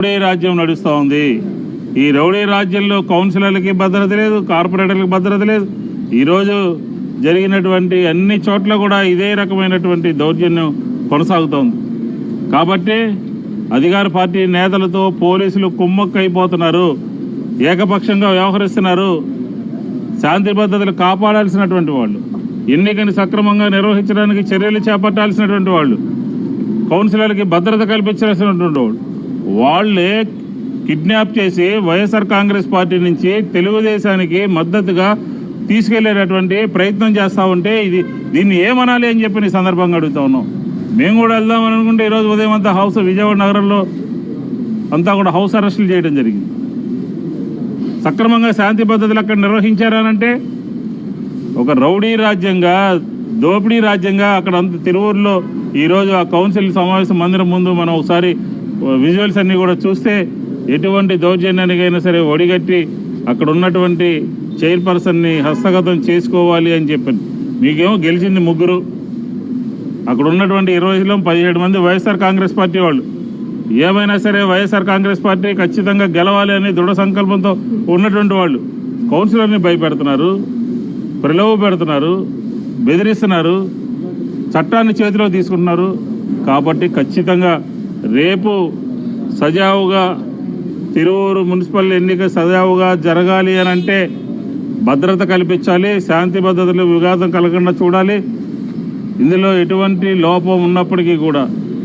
Rowdy రాజ్యం నడుస్తూ ఉంది. ఈ రౌడీ రాజ్యంలో కౌన్సిలర్లకి భద్రత లేదు కార్పొరేటర్లకి భద్రత లేదు. ఈరోజు జరిగినటువంటి అన్ని చోట్ల కూడా ఇదే రకమైనటువంటి దౌర్జన్యం కొనసాగుతోంది. కాబట్టి అధికార పార్టీ నేతలతో పోలీసులు కుమ్మక్కైపోతున్నారు ఏకపక్షంగా వ్యవహరిస్తున్నారు. శాంతి భద్రతలు కాపాడాల్సినటువంటి వాళ్ళు ఎన్నికని సక్రమంగా నిర్వహించడానికి చర్యలు చేపట్టాల్సినటువంటి వాళ్ళు కౌన్సిలర్కి భద్రత కల్పించాల్సినటువంటి వాళ్ళు. వాళ్ళే కిడ్నాప్ చేసి వైఎస్ఆర్ కాంగ్రెస్ పార్టీ నుంచి తెలుగుదేశానికి మద్దతుగా తీసుకెళ్ళేటటువంటి ప్రయత్నం చేస్తా ఉంటే ఇది దీన్ని ఏమనాలి అని చెప్పి ఈ సందర్భంగా అడుగుతా ఉన్నాం మేము కూడా వెళ్దామని అనుకుంటే ఈరోజు ఉదయం అంతా హౌస్ విజయవాడ నగరంలో అంతా కూడా హౌస్ అరెస్టులు చేయడం జరిగింది. సక్రమంగా శాంతి భద్రతలు అక్కడ నిర్వహించారనంటే ఒక రౌడీ రాజ్యంగా దోపిడీ రాజ్యంగా అక్కడ అంత తిరువూరులో ఈరోజు ఆ కౌన్సిల్ సమావేశం మందిరం ముందు మనం ఒకసారి విజువల్స్ అన్నీ కూడా చూస్తే ఎటువంటి దౌర్జన్యానికైనా సరే ఒడిగట్టి అక్కడ ఉన్నటువంటి చైర్పర్సన్ని హస్తగతం చేసుకోవాలి అని చెప్పింది మీకేమో గెలిచింది ముగ్గురు. అక్కడ ఉన్నటువంటి ఇరవైలో పదిహేడు మంది వైఎస్ఆర్ కాంగ్రెస్ పార్టీ వాళ్ళు. ఏమైనా సరే వైఎస్ఆర్ కాంగ్రెస్ పార్టీ ఖచ్చితంగా గెలవాలి అని దృఢ సంకల్పంతో ఉన్నటువంటి వాళ్ళు. కౌన్సిలర్ని భయపెడుతున్నారు ప్రలోభ పెడుతున్నారు బెదిరిస్తున్నారు చట్టాన్ని చేతిలో తీసుకుంటున్నారు. కాబట్టి ఖచ్చితంగా రేపు సజావుగా తిరువూరు మున్సిపల్ ఎన్నిక సజావుగా జరగాలి అని అంటే భద్రత కల్పించాలి శాంతి భద్రతలు విఘాతం కలగకుండా చూడాలి. ఇందులో ఎటువంటి లోపం ఉన్నప్పటికీ కూడా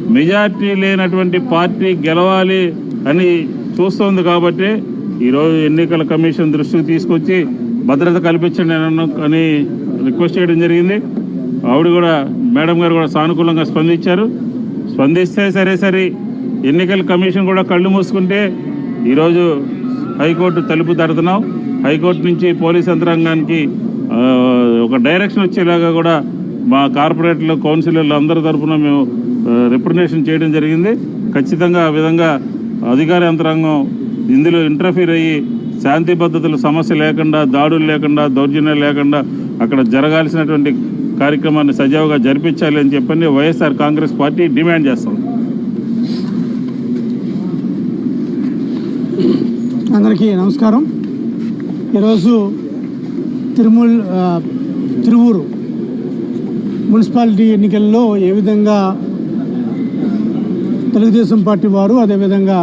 మెజార్టీ లేనటువంటి పార్టీ గెలవాలి అని చూస్తోంది కాబట్టి ఈరోజు ఎన్నికల కమిషన్ దృష్టికి తీసుకొచ్చి భద్రత కల్పించండి అని అని రిక్వెస్ట్ చేయడం జరిగింది. ఆవిడ కూడా మేడం గారు కూడా సానుకూలంగా స్పందించారు. స్పందిస్తే సరే సరే ఎన్నికల కమిషన్ కూడా కళ్ళు మూసుకుంటే ఈరోజు హైకోర్టు తలుపు తడుతున్నాం. హైకోర్టు నుంచి పోలీస్ యంత్రాంగానికి ఒక డైరెక్షన్ వచ్చేలాగా కూడా మా కార్పొరేటర్లు కౌన్సిలర్లు అందరి తరఫున మేము రిప్రజెంటేషన్ చేయడం జరిగింది. ఖచ్చితంగా ఆ విధంగా అధికార యంత్రాంగం ఇందులో ఇంటర్ఫీర్ అయ్యి శాంతి భద్రతలు సమస్య లేకుండా దాడులు లేకుండా దౌర్జన్యాలు లేకుండా అక్కడ జరగాల్సినటువంటి కార్యక్రమాన్ని సజావుగా జరిపించాలి అని చెప్పని వైఎస్ఆర్ కాంగ్రెస్ పార్టీ డిమాండ్ చేస్తాం అందరికీ నమస్కారం. ఈరోజు తిరుమల తిరువూరు మున్సిపాలిటీ ఎన్నికల్లో ఏ విధంగా తెలుగుదేశం పార్టీ వారు అదేవిధంగా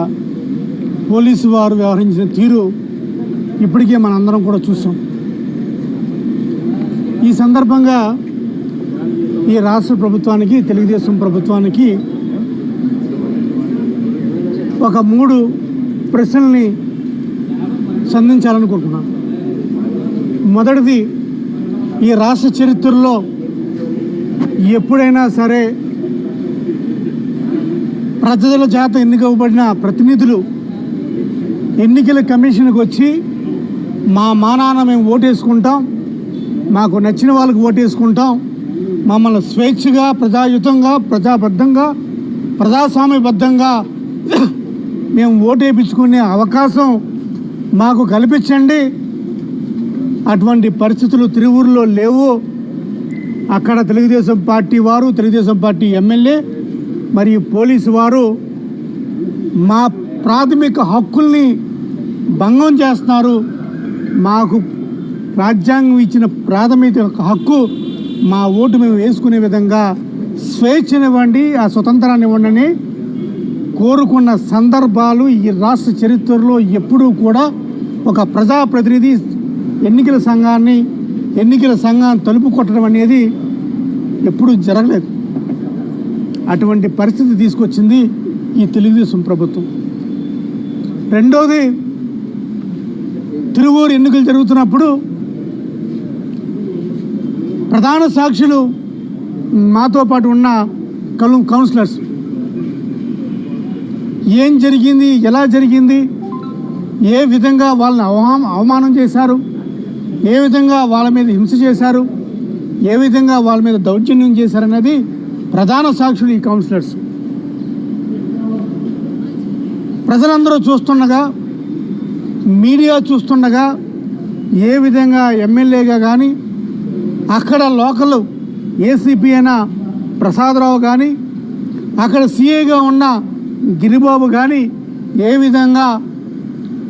పోలీసు వారు వ్యవహరించిన తీరు ఇప్పటికే మనందరం కూడా చూసాం. ఈ సందర్భంగా ఈ రాష్ట్ర ప్రభుత్వానికి తెలుగుదేశం ప్రభుత్వానికి ఒక మూడు ప్రశ్నల్ని సంధించాలనుకుంటున్నాను. మొదటిది ఈ రాష్ట్ర చరిత్రలో ఎప్పుడైనా సరే ప్రజల చేత ఎన్నికబడిన ప్రతినిధులు ఎన్నికల కమిషన్కి వచ్చి మా మానాన మేము ఓటేసుకుంటాం మాకు నచ్చిన వాళ్ళకి ఓటేసుకుంటాం మమ్మల్ని స్వేచ్ఛగా ప్రజాయుతంగా ప్రజాబద్ధంగా ప్రజాస్వామ్యబద్ధంగా మేము ఓటేపించుకునే అవకాశం మాకు కల్పించండి. అటువంటి పరిస్థితులు తిరువురులో లేవు. అక్కడ తెలుగుదేశం పార్టీ వారు తెలుగుదేశం పార్టీ ఎమ్మెల్యే మరియు పోలీసు వారు మా ప్రాథమిక హక్కుల్ని భంగం చేస్తున్నారు. మాకు రాజ్యాంగం ఇచ్చిన ప్రాథమిక హక్కు మా ఓటు మేము వేసుకునే విధంగా స్వేచ్ఛనివ్వండి ఆ స్వతంత్రాన్ని ఇవ్వండి కోరుకున్న సందర్భాలు ఈ రాష్ట్ర చరిత్రలో ఎప్పుడూ కూడా ఒక ప్రజాప్రతినిధి ఎన్నికల సంఘాన్ని ఎన్నికల సంఘాన్ని తలుపు కొట్టడం అనేది ఎప్పుడూ జరగలేదు. అటువంటి పరిస్థితి తీసుకొచ్చింది ఈ తెలుగుదేశం ప్రభుత్వం. రెండోది తిరువూరు ఎన్నికలు జరుగుతున్నప్పుడు ప్రధాన సాక్షులు మాతో పాటు ఉన్న కలు కౌన్సిలర్స్. ఏం జరిగింది ఎలా జరిగింది ఏ విధంగా వాళ్ళని అవమా అవమానం చేశారు ఏ విధంగా వాళ్ళ మీద హింస చేశారు ఏ విధంగా వాళ్ళ మీద దౌర్జన్యం చేశారనేది ప్రధాన సాక్షులు ఈ కౌన్సిలర్స్. ప్రజలందరూ చూస్తుండగా మీడియా చూస్తుండగా ఏ విధంగా ఎమ్మెల్యేగా కానీ అక్కడ లోకల్ ఏసీపీ అయిన ప్రసాదరావు కానీ అక్కడ సీఏగా ఉన్న గిరిబాబు కానీ ఏ విధంగా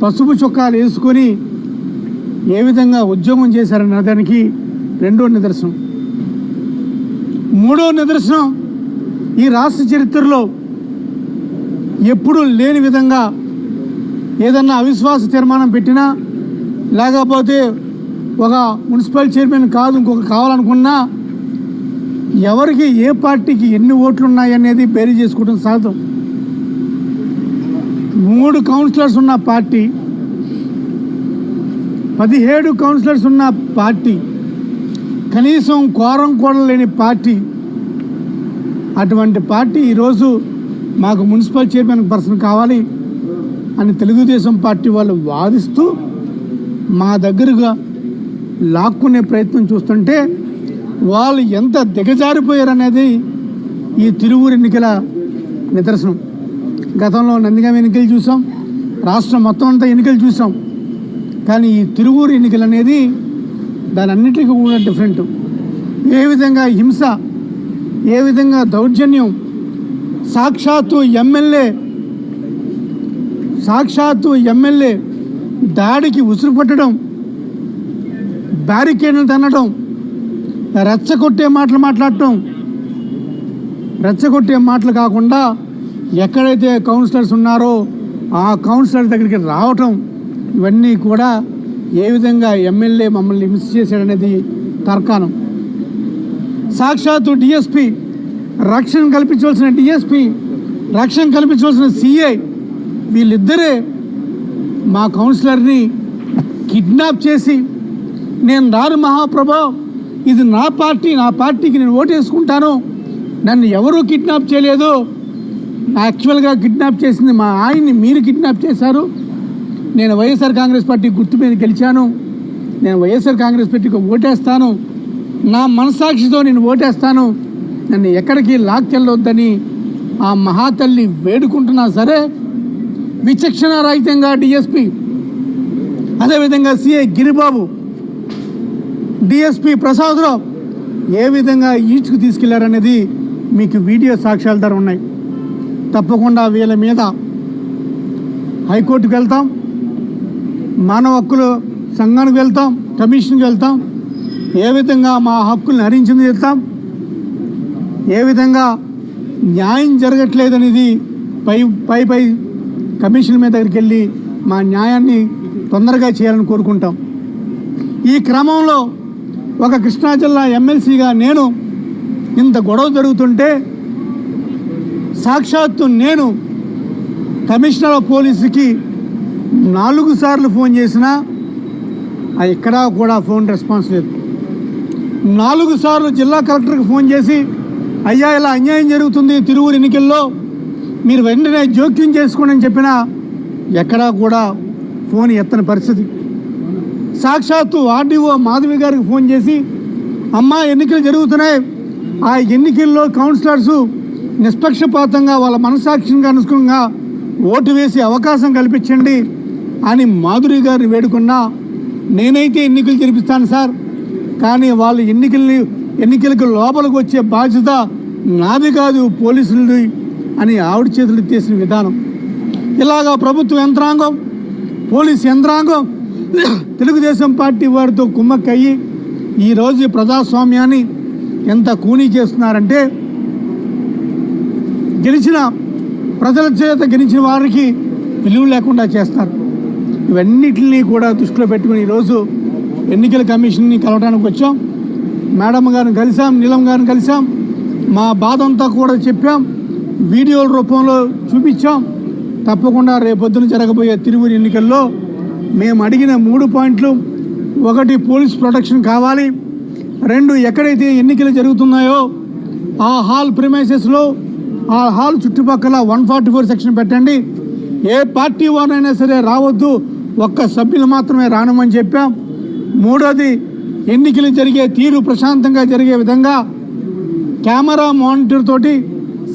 పసుపు చొక్కాలు వేసుకొని ఏ విధంగా ఉద్యమం చేశారన్న దానికి రెండో నిదర్శనం. మూడో నిదర్శనం ఈ రాష్ట్ర చరిత్రలో ఎప్పుడూ లేని విధంగా ఏదన్నా అవిశ్వాస తీర్మానం పెట్టినా లేకపోతే ఒక మున్సిపల్ చైర్మన్ కాదు ఇంకొక కావాలనుకున్నా ఎవరికి ఏ పార్టీకి ఎన్ని ఓట్లు ఉన్నాయనేది బేరీ చేసుకోవడం సాధం మూడు కౌన్సిలర్స్ ఉన్న పార్టీ పదిహేడు కౌన్సిలర్స్ ఉన్న పార్టీ కనీసం కోరం కూడా లేని పార్టీ. అటువంటి పార్టీ ఈరోజు మాకు మున్సిపల్ చైర్మన్ పర్సన్ కావాలి అని తెలుగుదేశం పార్టీ వాళ్ళు వాదిస్తూ మా దగ్గరగా లాక్కునే ప్రయత్నం చూస్తుంటే వాళ్ళు ఎంత దిగజారిపోయారనేది ఈ తిరువురు ఎన్నికల నిదర్శనం. గతంలో నందిగామ ఎన్నికలు చూసాం రాష్ట్రం మొత్తం అంతా ఎన్నికలు చూసాం. కానీ ఈ తిరువూరు ఎన్నికలు అనేది దాని అన్నిటికీ కూడా డిఫరెంట్ ఏ విధంగా హింస ఏ విధంగా దౌర్జన్యం సాక్షాత్తు ఎమ్మెల్యే సాక్షాత్తు ఎమ్మెల్యే దాడికి ఉసురు పట్టడం బ్యారికేడ్లు తన్నడం రెచ్చగొట్టే మాటలు మాట్లాడటం రెచ్చగొట్టే మాటలు కాకుండా ఎక్కడైతే కౌన్సిలర్స్ ఉన్నారో ఆ కౌన్సిలర్ దగ్గరికి రావటం ఇవన్నీ కూడా ఏ విధంగా ఎమ్మెల్యే మమ్మల్ని మిస్ చేశాడనేది తర్కానం సాక్షాత్తు డిఎస్పి రక్షణ కల్పించవలసిన డిఎస్పి రక్షణ కల్పించవలసిన సిఐ వీళ్ళిద్దరే మా కౌన్సిలర్ని కిడ్నాప్ చేసి నేను రాను మహాప్రభా ఇది నా పార్టీ నా పార్టీకి నేను ఓటేసుకుంటాను. నన్ను ఎవరూ కిడ్నాప్ చేయలేదు. యాక్చువల్గా కిడ్నాప్ చేసింది మా ఆయన్ని మీరు కిడ్నాప్ చేశారు. నేను వైఎస్ఆర్ కాంగ్రెస్ పార్టీ గుర్తు మీద గెలిచాను. నేను వైఎస్ఆర్ కాంగ్రెస్ పార్టీకి ఓటేస్తాను. నా మనసాక్షితో నేను ఓటేస్తాను. నన్ను ఎక్కడికి లాక్కెళ్ళొద్దని ఆ మహాతల్లి వేడుకుంటున్నా సరే విచక్షణ రహితంగా డిఎస్పి అదేవిధంగా సిఐ గిరిబాబు డిఎస్పి ప్రసాదరావు ఏ విధంగా ఈడ్చుకు తీసుకెళ్ళారనేది మీకు వీడియో సాక్ష్యాల ధర ఉన్నాయి. తప్పకుండా వీళ్ళ మీద హైకోర్టుకు వెళ్తాం. మానవ హక్కులు సంఘానికి వెళ్తాం. కమిషన్కి వెళ్తాం. ఏ విధంగా మా హక్కుల్ని హరించింది చెప్తాం. ఏ విధంగా న్యాయం జరగట్లేదనేది పై పై పై కమిషన్ మీద దగ్గరికి వెళ్ళి మా న్యాయాన్ని తొందరగా చేయాలని కోరుకుంటాం. ఈ క్రమంలో ఒక కృష్ణా జిల్లా ఎమ్మెల్సీగా నేను ఇంత గొడవ జరుగుతుంటే సాక్షాత్తు నేను కమిషనర్ ఆఫ్ పోలీసుకి నాలుగు సార్లు ఫోన్ చేసినా ఆ ఎక్కడా కూడా ఫోన్ రెస్పాన్స్ లేదు. నాలుగు సార్లు జిల్లా కలెక్టర్కి ఫోన్ చేసి అయ్యా ఇలా అన్యాయం జరుగుతుంది తిరువురు ఎన్నికల్లో మీరు వెంటనే జోక్యం చేసుకోండి అని చెప్పినా ఎక్కడా కూడా ఫోన్ ఎత్తని పరిస్థితి. సాక్షాత్తు ఆర్డీఓ మాధవి గారికి ఫోన్ చేసి అమ్మ ఎన్నికలు జరుగుతున్నాయి. ఆ ఎన్నికల్లో కౌన్సిలర్స్ నిష్పక్షపాతంగా వాళ్ళ మనసాక్షిగా అనుసుకుంగా ఓటు వేసి అవకాశం కల్పించండి అని మాధురి గారిని వేడుకున్నా నేనైతే ఎన్నికలు జరిపిస్తాను సార్. కానీ వాళ్ళు ఎన్నికల్ని ఎన్నికలకు లోపలికి వచ్చే బాధ్యత నాది కాదు పోలీసులది అని ఆవిడ చేతులు తీసిన విధానం. ఇలాగా ప్రభుత్వ యంత్రాంగం పోలీస్ యంత్రాంగం తెలుగుదేశం పార్టీ వారితో కుమ్మక్కయ్యి ఈరోజు ప్రజాస్వామ్యాన్ని ఎంత కూనీ చేస్తున్నారంటే గెలిచిన ప్రజల చేత గెలిచిన వారికి విలువ లేకుండా చేస్తారు. ఇవన్నిటిని కూడా దృష్టిలో పెట్టుకుని ఈరోజు ఎన్నికల కమిషన్ని కలవడానికి వచ్చాం. మేడం గారిని కలిసాం నీలం గారిని కలిసాం. మా బాధ అంతా కూడా చెప్పాం. వీడియోల రూపంలో చూపించాం. తప్పకుండా రేపొద్దున జరగబోయే తిరువురు ఎన్నికల్లో మేము అడిగిన మూడు పాయింట్లు ఒకటి పోలీస్ ప్రొటెక్షన్ కావాలి రెండు ఎక్కడైతే ఎన్నికలు జరుగుతున్నాయో ఆ హాల్ ప్రిమైసెస్లో ఆ హాల్ చుట్టుపక్కల వన్ ఫార్టీ ఫోర్ సెక్షన్ పెట్టండి. ఏ పార్టీ వారైనా సరే రావద్దు ఒక్క సభ్యులు మాత్రమే రానమని చెప్పాం. మూడోది ఎన్నికలు జరిగే తీరు ప్రశాంతంగా జరిగే విధంగా కెమెరా మానిటర్ తోటి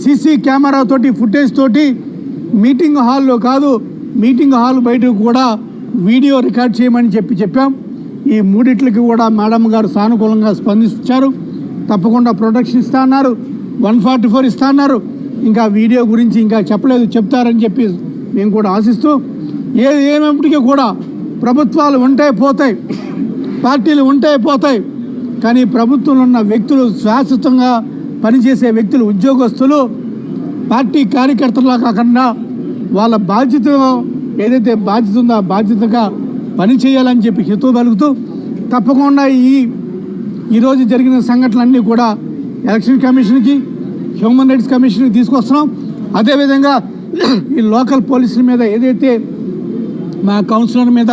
సీసీ కెమెరా తోటి ఫుటేజ్ తోటి మీటింగ్ హాల్లో కాదు మీటింగ్ హాల్ బయట కూడా వీడియో రికార్డ్ చేయమని చెప్పి చెప్పాం. ఈ మూడిట్లకి కూడా మేడం గారు సానుకూలంగా స్పందించారు. తప్పకుండా ప్రొటెక్షన్ ఇస్తా అన్నారు. వన్ ఫార్టీ ఫోర్ ఇస్తా అన్నారు. ఇంకా వీడియో గురించి ఇంకా చెప్పలేదు చెప్తారని చెప్పి మేము కూడా ఆశిస్తూ ఏది ఏమైనప్పటికీ కూడా ప్రభుత్వాలు ఉంటే పోతాయి పార్టీలు ఉంటే పోతాయి. కానీ ప్రభుత్వంలో ఉన్న వ్యక్తులు శాశ్వతంగా పనిచేసే వ్యక్తులు ఉద్యోగస్తులు పార్టీ కార్యకర్తలా కాకుండా వాళ్ళ బాధ్యత ఏదైతే బాధ్యత ఉందో ఆ బాధ్యతగా పనిచేయాలని చెప్పి హితవు పలుకుతూ తప్పకుండా ఈ ఈరోజు జరిగిన సంఘటనలన్నీ కూడా ఎలక్షన్ కమిషన్కి హ్యూమన్ రైట్స్ కమిషన్కి తీసుకొస్తున్నాం. అదేవిధంగా ఈ లోకల్ పోలీసుల మీద ఏదైతే మా కౌన్సిలర్ మీద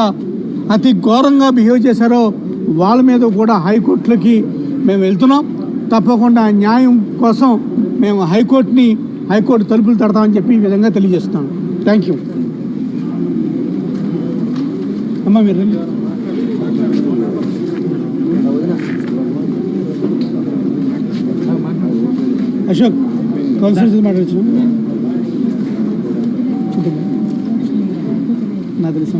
అతి ఘోరంగా బిహేవ్ చేశారో వాళ్ళ మీద కూడా హైకోర్టులకి మేము వెళ్తున్నాం. తప్పకుండా న్యాయం కోసం మేము హైకోర్టుని హైకోర్టు తలుపులు తడతామని చెప్పి ఈ విధంగా తెలియజేస్తున్నాం. థ్యాంక్ యూ అమ్మా మీరు రండి. అశోక్ కౌన్సిలర్స్ మాట్లాడచ్చు నాకు తెలుసు